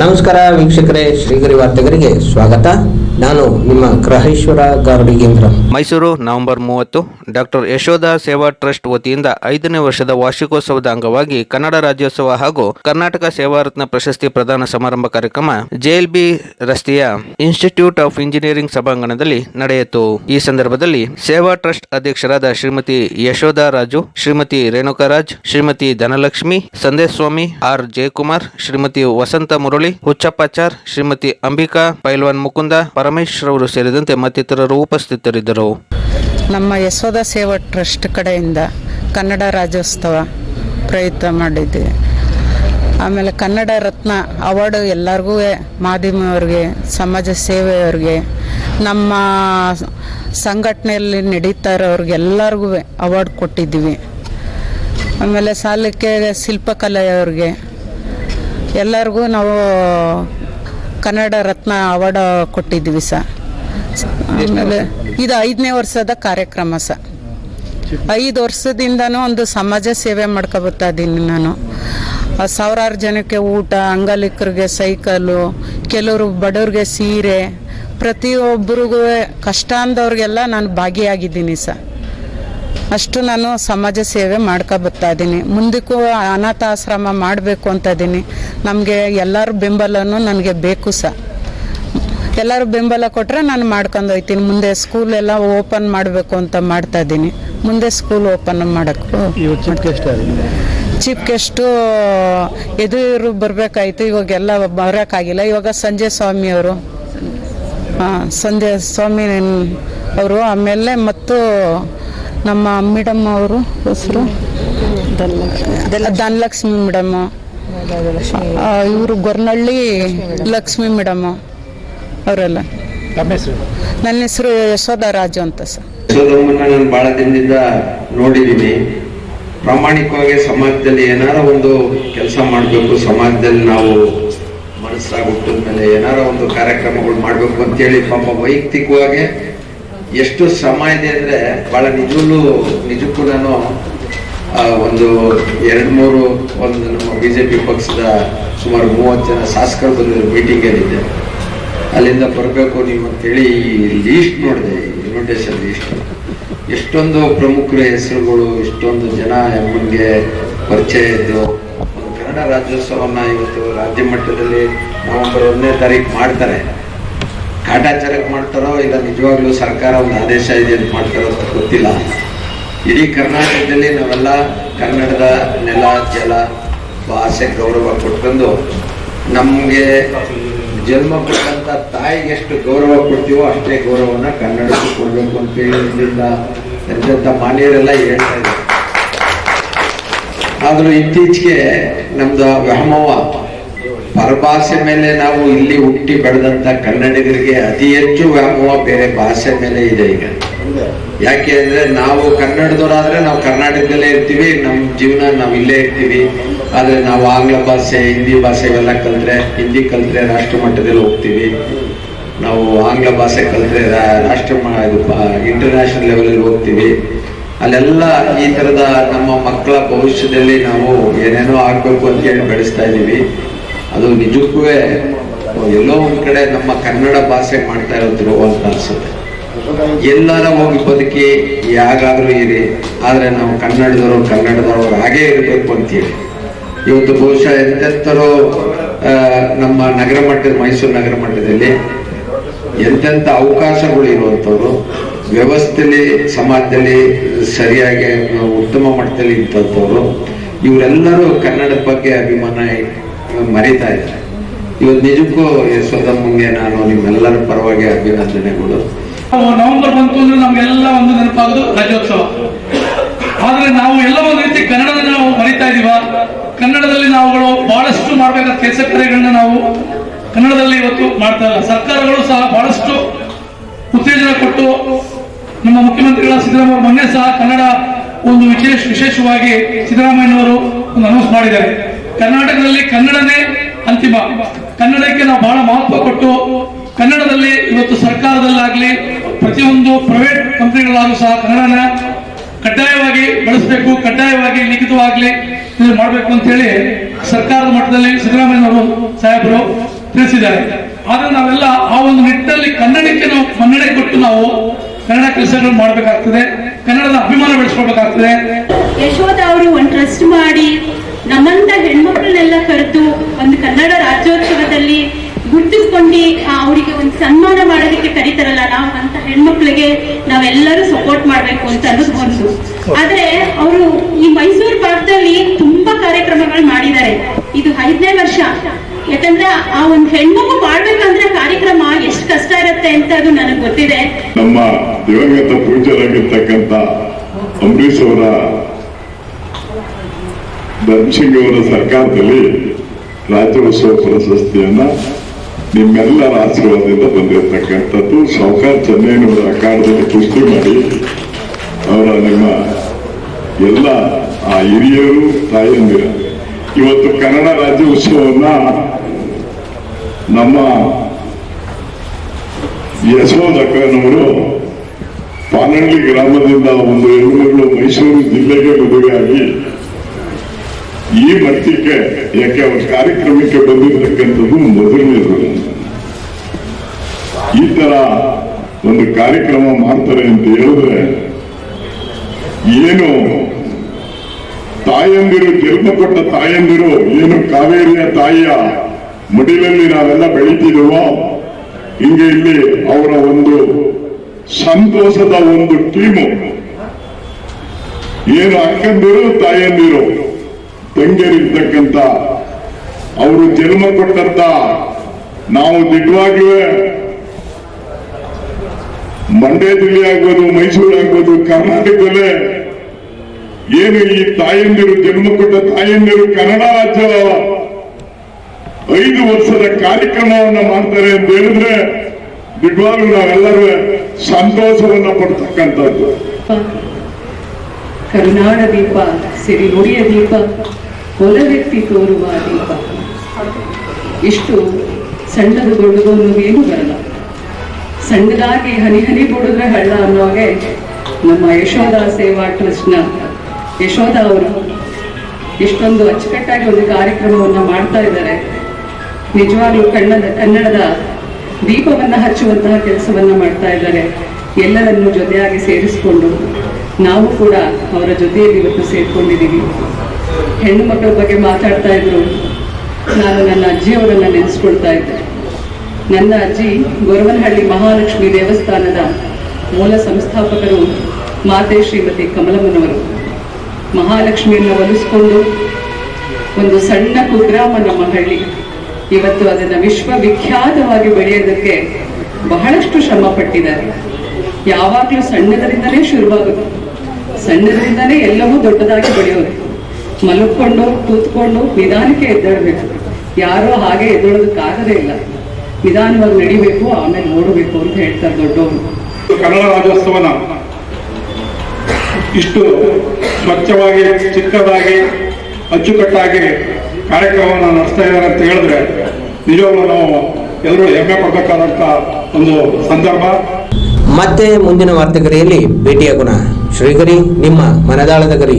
ನಮಸ್ಕಾರ ವೀಕ್ಷಕರೇ, ಶ್ರೀಗರಿ ವಾರ್ತೆಗರಿಗೆ ಸ್ವಾಗತ. ನಾನು ನಿಮ್ಮ ಗ್ರಹೇಶ್ವರ ಗಾರ್ಡಿಗೇಂದ್ರ. ಮೈಸೂರು ನವೆಂಬರ್ ಮೂವತ್ತು, ಡಾಕ್ಟರ್ ಯಶೋಧ ಸೇವಾ ಟ್ರಸ್ಟ್ ವತಿಯಿಂದ ಐದನೇ ವರ್ಷದ ವಾರ್ಷಿಕೋತ್ಸವದ ಅಂಗವಾಗಿ ಕನ್ನಡ ರಾಜ್ಯೋತ್ಸವ ಹಾಗೂ ಕರ್ನಾಟಕ ಸೇವಾ ರತ್ನ ಪ್ರಶಸ್ತಿ ಪ್ರದಾನ ಸಮಾರಂಭ ಕಾರ್ಯಕ್ರಮ ಜೆಎಲ್ಬಿ ರಸ್ತೆಯ ಇನ್ಸ್ಟಿಟ್ಯೂಟ್ ಆಫ್ ಇಂಜಿನಿಯರಿಂಗ್ ಸಭಾಂಗಣದಲ್ಲಿ ನಡೆಯಿತು. ಈ ಸಂದರ್ಭದಲ್ಲಿ ಸೇವಾ ಟ್ರಸ್ಟ್ ಅಧ್ಯಕ್ಷರಾದ ಶ್ರೀಮತಿ ಯಶೋಧ ರಾಜು, ಶ್ರೀಮತಿ ರೇಣುಕರಾಜ್, ಶ್ರೀಮತಿ ಧನಲಕ್ಷ್ಮಿ ಸಂದೇಶ್ ಸ್ವಾಮಿ ಆರ್ ಜಯಕುಮಾರ್, ಶ್ರೀಮತಿ ವಸಂತ ಮುರಳಿ ಹುಚ್ಚಪ್ಪಾಚಾರ್, ಶ್ರೀಮತಿ ಅಂಬಿಕಾ, ಪೈಲ್ವಾನ್ ಮುಕುಂದ ಪರಮೇಶ್ ಅವರು ಸೇರಿದಂತೆ ಮತ್ತಿತರರು ಉಪಸ್ಥಿತರಿದ್ದರು. ನಮ್ಮ ಯಶೋಧ ಸೇವಾ ಟ್ರಸ್ಟ್ ಕಡೆಯಿಂದ ಕನ್ನಡ ರಾಜ್ಯೋತ್ಸವ ಪ್ರಯತ್ನ ಮಾಡಿದ್ವಿ ಆಮೇಲೆ ಕನ್ನಡ ರತ್ನ ಅವಾರ್ಡು ಎಲ್ಲರಿಗೂ ಮಾಧ್ಯಮವ್ರಿಗೆ ಸಮಾಜ ಸೇವೆಯವ್ರಿಗೆ, ನಮ್ಮ ಸಂಘಟನೆಯಲ್ಲಿ ನಡೀತಾ ಇರೋರ್ಗೆಲ್ಲರಿಗೂ ಅವಾರ್ಡ್ ಕೊಟ್ಟಿದ್ದೀವಿ. ಆಮೇಲೆ ಸಾಲಕ್ಕೆ ಶಿಲ್ಪಕಲೆಯವ್ರಿಗೆ ಎಲ್ಲರಿಗೂ ನಾವು ಕನ್ನಡ ರತ್ನ ಅವಾರ್ಡ್ ಕೊಟ್ಟಿದ್ದೀವಿ ಸರ್. ಆಮೇಲೆ ಇದು ಐದನೇ ವರ್ಷದ ಕಾರ್ಯಕ್ರಮ ಸರ್. ಐದು ವರ್ಷದಿಂದನೂ ಒಂದು ಸಮಾಜ ಸೇವೆ ಮಾಡ್ಕೊಬತ್ತಾ ಇದ್ದೀನಿ ನಾನು. ಸಾವಿರಾರು ಜನಕ್ಕೆ ಊಟ, ಅಂಗಲಿಕರಿಗೆ ಸೈಕಲು, ಕೆಲವರು ಬಡವ್ರಿಗೆ ಸೀರೆ, ಪ್ರತಿಯೊಬ್ಬರಿಗೂ ಕಷ್ಟ ಅಂದವ್ರಿಗೆಲ್ಲ ನಾನು ಭಾಗಿಯಾಗಿದ್ದೀನಿ ಸರ್. ಅಷ್ಟು ನಾನು ಸಮಾಜ ಸೇವೆ ಮಾಡ್ಕೊ ಬರ್ತಾ ಇದ್ದೀನಿ. ಮುಂದಕ್ಕೂ ಅನಾಥ ಆಶ್ರಮ ಮಾಡಬೇಕು ಅಂತ ಇದ್ದೀನಿ. ನಮಗೆ ಎಲ್ಲರ ಬೆಂಬಲನೂ ನನಗೆ ಬೇಕು ಸಹ ಎಲ್ಲರೂ ಬೆಂಬಲ ಕೊಟ್ಟರೆ ನಾನು ಮಾಡ್ಕೊಂಡು ಹೋಗ್ತೀನಿ. ಮುಂದೆ ಸ್ಕೂಲ್ ಎಲ್ಲ ಓಪನ್ ಮಾಡಬೇಕು ಅಂತ ಮಾಡ್ತಾ ಇದ್ದೀನಿ. ಮುಂದೆ ಸ್ಕೂಲ್ ಓಪನ್ ಮಾಡೋಕ್ಕೂ. ಚೀಫ್ ಗೆಸ್ಟು ಎದುರು ಬರಬೇಕಾಯ್ತು. ಇವಾಗೆಲ್ಲ ಬರೋಕ್ಕಾಗಿಲ್ಲ. ಇವಾಗ ಸಂಜೆ ಸ್ವಾಮಿಯವರು ಹಾಂ ಸಂಜೆ ಸ್ವಾಮಿ ಅವರು ಆಮೇಲೆ ಮತ್ತು ನಮ್ಮ ಮೇಡಮ್ ಅವರು ಹೆಸರು? ಧನಲಕ್ಷ್ಮಿ. ಮೇಡಮ್. ಇವರು ಗೊರ್ನಳ್ಳಿ ಲಕ್ಷ್ಮಿ ಮೇಡಮ್ ಅವರೆಲ್ಲ. ನನ್ನ ಹೆಸರು ಯಶೋಧ ರಾಜು ಅಂತ ಸರ್. ನಾನು ಬಹಳ ದಿನದಿಂದ ನೋಡಿದ್ದೀನಿ. ಪ್ರಾಮಾಣಿಕವಾಗಿ ಸಮಾಜದಲ್ಲಿ ಏನಾರ ಒಂದು ಕೆಲಸ ಮಾಡಬೇಕು ಸಮಾಜದಲ್ಲಿ ನಾವು ಮನಸ್ಸಾಗಿ ಹುಟ್ಟಿದ ಮೇಲೆ ಏನಾರ ಒಂದು ಕಾರ್ಯಕ್ರಮಗಳು ಮಾಡಬೇಕು ಅಂತೇಳಿ ಪಾಪ ವೈಯಕ್ತಿಕವಾಗಿ ಎಷ್ಟು ಶ್ರಮ ಇದೆ ಅಂದ್ರೆ ಬಹಳ ನಿಜವಲ್ಲೂ ನಿಜಕ್ಕೂ ನಾನು ಒಂದು ಎರಡು ಮೂರು, ಒಂದು ನಮ್ಮ ಬಿ ಜೆ ಪಿ ಪಕ್ಷದ ಸುಮಾರು ಮೂವತ್ತು ಜನ ಶಾಸಕರು ಬಂದಿರೋ ಮೀಟಿಂಗಲ್ಲಿದ್ದೆ ಅಲ್ಲಿಂದ ಬರಬೇಕು ನೀವು ಅಂತೇಳಿ ಈ ಲೀಸ್ಟ್ ನೋಡಿದೆ ಇನ್ವಿಟೇಷನ್ ಲೀಸ್ಟ್ ಎಷ್ಟೊಂದು ಪ್ರಮುಖರ ಹೆಸರುಗಳು, ಎಷ್ಟೊಂದು ಜನ ಎಮ್ಮನ್ಗೆ ಪರಿಚಯ ಇದ್ದು ಕನ್ನಡ ರಾಜ್ಯೋತ್ಸವನ ಇವತ್ತು ರಾಜ್ಯ ಮಟ್ಟದಲ್ಲಿ ನವೆಂಬರ್ ಒಂದನೇ ತಾರೀಕು ಮಾಡ್ತಾರೆ. ಕಾಟಾಚಾರಕ್ಕೆ ಮಾಡ್ತಾರೋ ಇಲ್ಲ ನಿಜವಾಗ್ಲೂ ಸರ್ಕಾರ ಒಂದು ಆದೇಶ ಇದೆ ಅಂತ ಮಾಡ್ತಾರೋ ಅಂತ ಗೊತ್ತಿಲ್ಲ. ಇಡೀ ಕರ್ನಾಟಕದಲ್ಲಿ ನಾವೆಲ್ಲ ಕನ್ನಡದ ನೆಲ, ಜಲ ಭಾಷೆ ಗೌರವ ಕೊಟ್ಕೊಂಡು ನಮಗೆ ಜನ್ಮ ಕೊಟ್ಟಂತ ತಾಯಿಗೆ ಎಷ್ಟು ಗೌರವ ಕೊಡ್ತೀವೋ ಅಷ್ಟೇ ಗೌರವನ ಕನ್ನಡಕ್ಕೂ ಕೊಡಬೇಕು ಅಂತ ಇಲ್ಲಿಂದ ಎಂತೆಂಥ ಮಾನ್ಯರೆಲ್ಲ ಹೇಳ್ತಾ ಇದ್ದಾರೆ. ಆದ್ರೂ ಇತ್ತೀಚೆಗೆ ನಮ್ದು ವ್ಯಾಮೋಹ ಪರಭಾಷೆ ಮೇಲೆ ನಾವು ಇಲ್ಲಿ ಹುಟ್ಟಿ ಬೆಳೆದಂತ ಕನ್ನಡಿಗರಿಗೆ ಅತಿ ಹೆಚ್ಚು ವ್ಯಾಮೋಹ ಬೇರೆ ಭಾಷೆ ಮೇಲೆ ಇದೆ ಈಗ. ಯಾಕೆ ಅಂದ್ರೆ ನಾವು ಕನ್ನಡದವರಾದ್ರೆ ನಾವು ಕರ್ನಾಟಕದಲ್ಲೇ ಇರ್ತೀವಿ ನಮ್ಮ ಜೀವನ ನಾವು ಇಲ್ಲೇ ಇರ್ತೀವಿ. ಆದ್ರೆ ನಾವು ಆಂಗ್ಲ ಭಾಷೆ, ಹಿಂದಿ ಭಾಷೆ ಇವೆಲ್ಲ ಕಲ್ತ್ರೆ, ಹಿಂದಿ ಕಲ್ತ್ರೆ ರಾಷ್ಟ್ರ ಮಟ್ಟದಲ್ಲಿ ಹೋಗ್ತೀವಿ. ನಾವು ಆಂಗ್ಲ ಭಾಷೆ ಕಲ್ತ್ರೆ ರಾಷ್ಟ್ರ ಇಂಟರ್ನ್ಯಾಷನಲ್ ಲೆವೆಲಲ್ಲಿ ಹೋಗ್ತೀವಿ. ಅಲ್ಲೆಲ್ಲ ಈ ತರದ ನಮ್ಮ ಮಕ್ಕಳ ಭವಿಷ್ಯದಲ್ಲಿ ನಾವು ಏನೇನೋ ಆಗ್ಬೇಕು ಅಂತ ಹೇಳಿ ಬೆಳೆಸ್ತಾ ಇದೀವಿ ಅದು ನಿಜಕ್ಕೂ ಎಲ್ಲೋ ಒಂದ್ ಕಡೆ ನಮ್ಮ ಕನ್ನಡ ಭಾಷೆ ಮಾಡ್ತಾ ಇರೋದು ದ್ರೋಹ ಅಂತ ಅನ್ಸುತ್ತೆ. ಎಲ್ಲರ ಹೋಗಿ ಬದುಕಿ, ಯಾಗಾದ್ರೂ ಇರಿ, ಆದ್ರೆ ನಾವು ಕನ್ನಡದವರು ಕನ್ನಡದವರು ಹಾಗೇ ಇರಬೇಕು ಅಂತೇಳಿ. ಇವತ್ತು ಬಹುಶಃ ಎಂತೆಂಥರು ನಮ್ಮ ನಗರ ಮಟ್ಟದ, ಮೈಸೂರು ನಗರ ಮಟ್ಟದಲ್ಲಿ ಎಂತೆಂಥ ಅವಕಾಶಗಳು ಇರುವಂಥವ್ರು ವ್ಯವಸ್ಥೆಯಲ್ಲಿ ಸಮಾಜದಲ್ಲಿ ಸರಿಯಾಗಿ, ಉತ್ತಮ ಮಟ್ಟದಲ್ಲಿ ಇದ್ದಂಥವ್ರು ಇವರೆಲ್ಲರೂ ಕನ್ನಡದ ಬಗ್ಗೆ ಅಭಿಮಾನ ಮರಿತಾ ಇದ್ದಾರೆ. ಇವತ್ತು ನಿಜಕ್ಕೂ ಯಶೋದಮ್ಮಗೆ ನಾನು ನಿಮ್ಮೆಲ್ಲರ ಪರವಾಗಿ ಅಭಿನಂದನೆಗಳು. ನವೆಂಬರ್ ಬಂತು ಅಂದ್ರೆ ನಮ್ಗೆಲ್ಲ ಒಂದು ನೆನಪಾಗೋದು ರಾಜ್ಯೋತ್ಸವ ಆದ್ರೆ ನಾವು ಎಲ್ಲ ಒಂದು ರೀತಿ ಕನ್ನಡದ ನಾವು ಮರಿತಾ ಇದೀವ. ಕನ್ನಡದಲ್ಲಿ ನಾವುಗಳು ಬಹಳಷ್ಟು ಮಾಡಬೇಕಾದ ಕೆಲಸ ಕಾರ್ಯಗಳನ್ನ ನಾವು ಕನ್ನಡದಲ್ಲಿ ಇವತ್ತು ಮಾಡ್ತಾ ಇಲ್ಲ. ಸರ್ಕಾರಗಳು ಸಹ ಬಹಳಷ್ಟು ಉತ್ತೇಜನ ಕೊಟ್ಟು ನಮ್ಮ ಮುಖ್ಯಮಂತ್ರಿಗಳ ಸಿದ್ದರಾಮಯ್ಯ ಮೊನ್ನೆ ಸಹ ಕನ್ನಡ ಒಂದು ವಿಶೇಷ ವಿಶೇಷವಾಗಿ ಸಿದ್ದರಾಮಯ್ಯನವರು ಒಂದು ಅನೌನ್ಸ್ ಮಾಡಿದ್ದಾರೆ. ಕರ್ನಾಟಕದಲ್ಲಿ ಕನ್ನಡನೇ ಅಂತಿಮ. ಕನ್ನಡಕ್ಕೆ ನಾವು ಬಹಳ ಮಹತ್ವ ಕೊಟ್ಟು ಕನ್ನಡದಲ್ಲಿ ಇವತ್ತು ಸರ್ಕಾರದಲ್ಲಾಗ್ಲಿ ಪ್ರತಿಯೊಂದು ಪ್ರೈವೇಟ್ ಕಂಪನಿಗಳಾದ್ರೂ ಸಹ ಕನ್ನಡನ ಕಡ್ಡಾಯವಾಗಿ ಬಳಸಬೇಕು, ಕಡ್ಡಾಯವಾಗಿ ಲಿಖಿತವಾಗ್ಲಿ ಮಾಡಬೇಕು ಅಂತ ಹೇಳಿ ಸರ್ಕಾರದ ಮಟ್ಟದಲ್ಲಿ ಸಿದ್ದರಾಮಯ್ಯನವರು ಸಾಹೇಬರು ತಿಳಿಸಿದ್ದಾರೆ. ಆದ್ರೆ ನಾವೆಲ್ಲ ಆ ಒಂದು ನಿಟ್ಟಿನಲ್ಲಿ ಕನ್ನಡಕ್ಕೆ ನಾವು ಮನ್ನಣೆ ಕೊಟ್ಟು ನಾವು ಕನ್ನಡ ಕೆಲಸಗಳು ಮಾಡಬೇಕಾಗ್ತದೆ, ಕನ್ನಡದ ಅಭಿಮಾನ ಬೆಳೆಸ್ಕೊಳ್ಬೇಕಾಗ್ತದೆ. ಯಶೋಧ ಅವರು ಒಂದು ಟ್ರಸ್ಟ್ ಮಾಡಿ ನಮ್ಮಂತ ಹೆಣ್ಮಕ್ಳನ್ನೆಲ್ಲ ಕರೆದು ಒಂದು ಕನ್ನಡ ರಾಜ್ಯೋತ್ಸವದಲ್ಲಿ ಗುರುತಿಸ್ಕೊಂಡು ಅವರಿಗೆ ಒಂದು ಸನ್ಮಾನ ಮಾಡೋದಕ್ಕೆ ಕರೀತಾರಲ್ಲ ನಾವು, ಅಂತ ಹೆಣ್ಮಕ್ಳಿಗೆ ನಾವೆಲ್ಲರೂ ಸಪೋರ್ಟ್ ಮಾಡ್ಬೇಕು ಅಂತ ಅನ್ನೋದು ಒಂದು. ಆದ್ರೆ ಅವರು ಈ ಮೈಸೂರು ಭಾಗದಲ್ಲಿ ತುಂಬಾ ಕಾರ್ಯಕ್ರಮಗಳು ಮಾಡಿದ್ದಾರೆ. ಇದು ಐದನೇ ವರ್ಷ. ಯಾಕಂದ್ರೆ ಆ ಒಂದು ಹೆಣ್ಮಕ್ಳು ಮಾಡ್ಬೇಕಂದ್ರೆ ಕಾರ್ಯಕ್ರಮ ಎಷ್ಟು ಕಷ್ಟ ಇರುತ್ತೆ ಅಂತ ಅದು ನನಗೆ ಗೊತ್ತಿದೆ. ನಮ್ಮ ದಿವಂಗತ ಪೂಜ್ಯರಾಗಿರ್ತಕ್ಕಂಥ ಅಂಬರೀಶ್ ಅವರ ಧರ್ಮಸಿಂಗ್ ಸರ್ಕಾರದಲ್ಲಿ ರಾಜ್ಯೋತ್ಸವ ಪ್ರಶಸ್ತಿಯನ್ನ ನಿಮ್ಮೆಲ್ಲರ ಆಶೀರ್ವಾದದಿಂದ ಬಂದಿರತಕ್ಕಂಥದ್ದು ಸಾವುಕಾರ್ ಚೆನ್ನೈನವರ ಅಖಾಡದಲ್ಲಿ ಕುಸ್ತಿ ಮಾಡಿ ಅವರ ನಿಮ್ಮ ಎಲ್ಲ ಆ ಹಿರಿಯರು, ತಾಯಂದಿರ. ಇವತ್ತು ಕನ್ನಡ ರಾಜ್ಯೋತ್ಸವವನ್ನ ನಮ್ಮ ಯಶೋದಕ್ಕನವರು ಪಾನಹಳ್ಳಿ ಗ್ರಾಮದಿಂದ ಒಂದು ಎರಡು ಮೈಸೂರು ಜಿಲ್ಲೆಗೆ ಮದುವೆಯಾಗಿ ಈ ಮಟ್ಟಕ್ಕೆ ಯಾಕೆ ಅವರ ಕಾರ್ಯಕ್ರಮಕ್ಕೆ ಬಂದಿರತಕ್ಕಂಥದ್ದು ಮೊದಲನೇದು ಈ ತರ ಒಂದು ಕಾರ್ಯಕ್ರಮ ಮಾಡ್ತಾರೆ ಅಂತ ಹೇಳಿದ್ರೆ ಏನು ತಾಯಂದಿರು ಜನ್ಮ ಕೊಟ್ಟ ತಾಯಂದಿರು, ಏನು ಕಾವೇರಿಯ ತಾಯಿಯ ಮಡಿಲಲ್ಲಿ ನಾವೆಲ್ಲ ಬೆಳೀತಿದೀವೋ, ಹಿಂಗೆ ಇಲ್ಲಿ ಅವರ ಒಂದು ಸಂತೋಷದ ಒಂದು ಟೀಮು. ಏನು ಅಕ್ಕಂದಿರು, ತಾಯಂದಿರು ತಂಗಿಯರಿರ್ತಕ್ಕಂಥ ಅವರು ಜನ್ಮ ಕೊಟ್ಟಂತ ನಾವು ದಿಟ್ಟವಾಗ್ಲೂ ಮಂಡ್ಯ ಜಿಲ್ಲೆ ಆಗ್ಬೋದು, ಮೈಸೂರು ಆಗ್ಬೋದು, ಕರ್ನಾಟಕದಲ್ಲೇ ಏನು ಈ ತಾಯಂದಿರು ಜನ್ಮ ಕೊಟ್ಟ ತಾಯಂದಿರು ಕನ್ನಡ ರಾಜ್ಯ ಐದು ವರ್ಷದ ಕಾರ್ಯಕ್ರಮವನ್ನ ಮಾಡ್ತಾರೆ ಅಂತ ಹೇಳಿದ್ರೆ ನಿಜವಾಗ್ಲೂ ನಾವೆಲ್ಲರೂ ಸಂತೋಷವನ್ನ ಪಡ್ತಕ್ಕಂಥದ್ದು. ಕರುನಾಡ ದೀಪ ಸಿರಿ ದೀಪ ವ್ಯಕ್ತಿ ತೋರುವ ದೀಪ. ಇಷ್ಟು ಸಣ್ಣದು ದೊಡ್ಡದು ಅನ್ನೋದೇನು ಬರಲ್ಲ ಸಣ್ಣದಾಗಿ ಹನಿ ಹನಿ ಬುಡಿದ್ರೆ ಹಳ್ಳ ಅನ್ನೋಗೆ ನಮ್ಮ ಯಶೋಧ ಸೇವಾ ಟ್ರಸ್ಟ್ನ ಯಶೋಧ ಅವರು ಇಷ್ಟೊಂದು ಅಚ್ಚುಕಟ್ಟಾಗಿ ಒಂದು ಕಾರ್ಯಕ್ರಮವನ್ನು ಮಾಡ್ತಾ ಇದ್ದಾರೆ. ನಿಜವಾಗ್ಲೂ ಕನ್ನಡ, ಕನ್ನಡದ ದೀಪವನ್ನು ಹಚ್ಚುವಂತಹ ಕೆಲಸವನ್ನು ಮಾಡ್ತಾ ಇದ್ದಾರೆ. ಎಲ್ಲರನ್ನು ಜೊತೆಯಾಗಿ ಸೇರಿಸಿಕೊಂಡು ನಾವು ಕೂಡ ಅವರ ಜೊತೆಯಲ್ಲಿ ಇವತ್ತು ಸೇರ್ಕೊಂಡಿದ್ದೀವಿ. ಹೆಣ್ಣು ಮಕ್ಕಳ ಬಗ್ಗೆ ಮಾತಾಡ್ತಾ ಇದ್ರು. ನಾನು ನನ್ನ ಅಜ್ಜಿಯವರನ್ನ ನೆನೆಸ್ಕೊಳ್ತಾ ಇದ್ದೆ. ನನ್ನ ಅಜ್ಜಿ ಗೊರವನಹಳ್ಳಿ ಮಹಾಲಕ್ಷ್ಮಿ ದೇವಸ್ಥಾನದ ಮೂಲ ಸಂಸ್ಥಾಪಕರು ಮಾತೆ ಶ್ರೀಮತಿ ಕಮಲಮ್ಮನವರು. ಮಹಾಲಕ್ಷ್ಮಿಯನ್ನು ಒಲಿಸ್ಕೊಂಡು ಒಂದು ಸಣ್ಣ ಕುಗ್ರಾಮ ನಮ್ಮ ಹಳ್ಳಿ. ಇವತ್ತು ಅದನ್ನು ವಿಶ್ವವಿಖ್ಯಾತವಾಗಿ ಬೆಳೆಯೋದಕ್ಕೆ ಬಹಳಷ್ಟು ಶ್ರಮ ಪಟ್ಟಿದ್ದಾರೆ. ಯಾವಾಗಲೂ ಸಣ್ಣದರಿಂದಲೇ ಶುರುವಾಗುತ್ತೆ. ಸಣ್ಣದರಿಂದಲೇ ಎಲ್ಲವೂ ದೊಡ್ಡದಾಗಿ ಬೆಳೆಯೋದು. ಮಲಕ್ಕೊಂಡು ಕೂತ್ಕೊಂಡು ನಿಧಾನಕ್ಕೆ ಎದ್ದೇಳಬೇಕು. ಯಾರೋ ಹಾಗೆ ಎದ್ದೇಳೋದಕ್ಕಾಗದೇ ಇಲ್ಲ. ನಿಧಾನವಾಗಿ ನಡಿಬೇಕು ಆಮೇಲೆ ನೋಡಬೇಕು ಅಂತ ಹೇಳ್ತಾರೆ ದೊಡ್ಡವರು. ಕನ್ನಡ ರಾಜ್ಯೋತ್ಸವನ ಇಷ್ಟು ಸ್ವಚ್ಛವಾಗಿ ಚಿಕ್ಕದಾಗಿ ಅಚ್ಚುಕಟ್ಟಾಗಿ ಕಾರ್ಯಕ್ರಮವನ್ನು ನಡೆಸ್ತಾ ಇದ್ದಾರೆ ಅಂತ ಹೇಳಿದ್ರೆ ನಿಜವಾಗ್ಲೂ ನಾವು ಎಲ್ಲರೂ ಹೆಮ್ಮೆ ಪಡ್ಬೇಕಾದಂತ ಒಂದು ಸಂದರ್ಭ. ಮತ್ತೆ ಮುಂದಿನ ವಾರ್ತೆಗರಿಯಲ್ಲಿ ಭೇಟಿಯಾಗೋಣ. ಶ್ರೀಗರಿ ನಿಮ್ಮ ಮನದಾಳದ ಗರಿ.